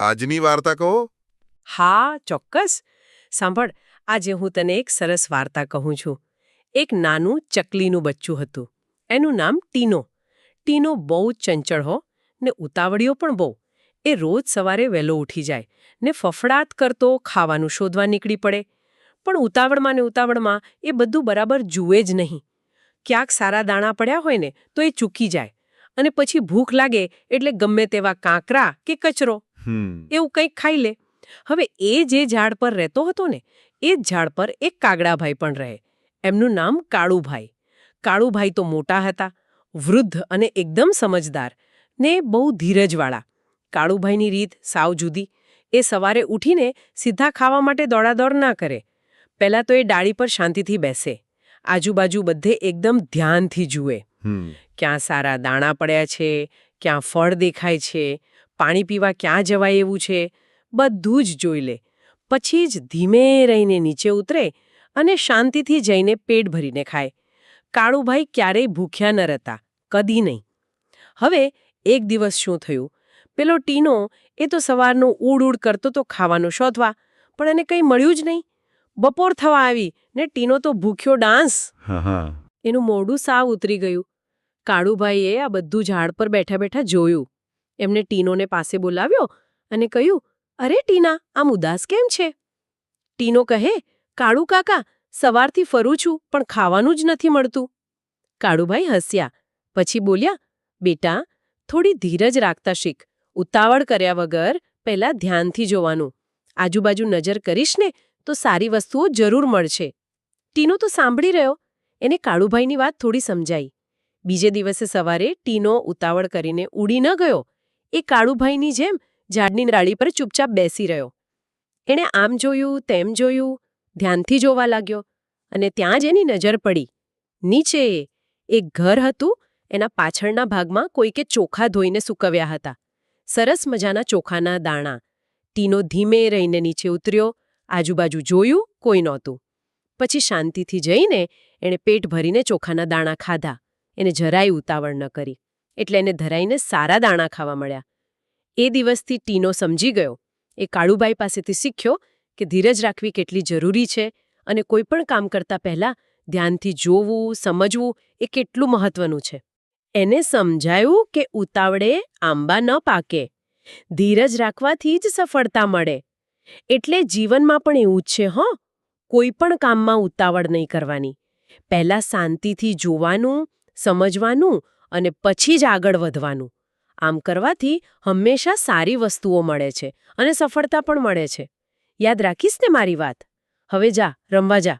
આજની વાર્તા કહો. હા, ચોક્કસ. સાંભળ, આજે હું તને એક સરસ વાર્તા કહું છું. એક નાનું ચકલીનું બચ્ચું હતું. એનું નામ ટીનો. ટીનો બહુ ચંચળ હો ને ઉતાવળિયો પણ બહુ. એ રોજ સવારે વહેલો ઉઠી જાય ને ફફડાટ કરતો ખાવાનું શોધવા નીકળી પડે. પણ ઉતાવળમાં ને ઉતાવળમાં એ બધું બરાબર જુએ જ નહીં. ક્યાંક સારા દાણા પડ્યા હોય ને તો એ ચૂકી જાય અને પછી ભૂખ લાગે એટલે ગમે તેવા કાંકરા કે કચરો. એવું કંઈક ખાઈ લે. હવે એ જે ઝાડ પર રહેતો હતો ને એ જ ઝાડ પર એક કાગડાભાઈ પણ રહે. એમનું નામ કાળુભાઈ. કાળુભાઈ તો મોટા હતા વૃદ્ધ અને એકદમ સમજદાર ને બહુ ધીરજવાળા. કાળુભાઈની રીત સાવ જુદી. એ સવારે ઉઠીને સીધા ખાવા માટે દોડાદોડ ના કરે. પહેલાં તો એ ડાળી પર શાંતિથી બેસે. આજુબાજુ બધે એકદમ ધ્યાનથી જુએ. ક્યાં સારા દાણા પડ્યા છે ક્યાં ફળ દેખાય છે પાણી પીવા ક્યાં જવાય એવું છે? બધું જ જોઈ લે. પછી જ ધીમે રહીને નીચે ઉતરે અને શાંતિથી જઈને પેટ ભરીને ખાય. કાળુભાઈ ક્યારેય ભૂખ્યા ન રહેતા કદી નહીં. હવે એક દિવસ શું થયું? પેલો ટીનો એ તો સવારનો ઉડ ઉડ કરતો તો ખાવાનું શોધવા પણ એને કંઈ મળ્યું જ નહીં. બપોર થવા આવી ને ટીનો તો ભૂખ્યો ડાન્સ એનું મોઢું સાવ ઉતરી ગયું. કાળુભાઈએ આ બધું ઝાડ પર બેઠા બેઠા જોયું. એમને ટીનોને પાસે બોલાવ્યો અને કહ્યું, અરે ટીના, આમ ઉદાસ કેમ છે? ટીનો કહે, કાળુ કાકા, સવારથી ફરું છું, પણ ખાવાનું જ નથી મળતું. કાળુભાઈ હસ્યા, પછી બોલ્યા, બેટા, થોડી ધીરજ રાખતા શીખ. ઉતાવળ કર્યા વગર પહેલા ધ્યાનથી જોવાનું. આજુબાજુ નજર કરીશ ને, તો સારી વસ્તુઓ જરૂર મળશે. ટીનો તો સાંભળી રહ્યો. એને કાળુભાઈની વાત થોડી સમજાઈ. બીજે દિવસે સવારે ટીનો ઉતાવળ કરીને ઉડી ન ગયો. એ કાળુભાઈની જેમ ઝાડની ડાળી પર ચૂપચાપ બેસી રહ્યો. એણે આમ જોયું, તેમ જોયું, ધ્યાનથી જોવા લાગ્યો અને ત્યાં જ એની નજર પડી. નીચે એક ઘર હતું, એના પાછળના ભાગમાં કોઈકે ચોખા ધોઈને સૂકવ્યા હતા. સરસ મજાના ચોખાના દાણા. ટીનો ધીમે રહીને નીચે ઉતર્યો, આજુબાજુ જોયું કોઈ નહોતું. પછી શાંતિથી જઈને એણે પેટ ભરીને ચોખાના દાણા ખાધા. એને જરાય ઉતાવળ ન કરી. એટલે એને ધરાઈને સારા દાણા ખાવા મળ્યા. એ દિવસથી ટીનો સમજી ગયો. એ કાળુભાઈ પાસેથી શીખ્યો કે ધીરજ રાખવી કેટલી જરૂરી છે અને કોઈ પણ કામ કરતા પહેલા ધ્યાનથી જોવું, સમજવું એ કેટલું મહત્વનું છે. એને સમજાયું કે ઉતાવળે આંબા ન પાકે. ધીરજ રાખવાથી જ સફળતા મળે. એટલે જીવનમાં પણ એવું જ છે, હં. કોઈ પણ કામમાં ઉતાવળ નહીં કરવાની. પહેલાં શાંતિથી જોવાનું, સમજવાનું અને પછી જ આગળ વધવાનું. આમ કરવાથી હંમેશા સારી વસ્તુઓ મળે છે અને સફળતા પણ મળે છે. યાદ રાખીશ ને મારી વાત? હવે જા, રમવા જા.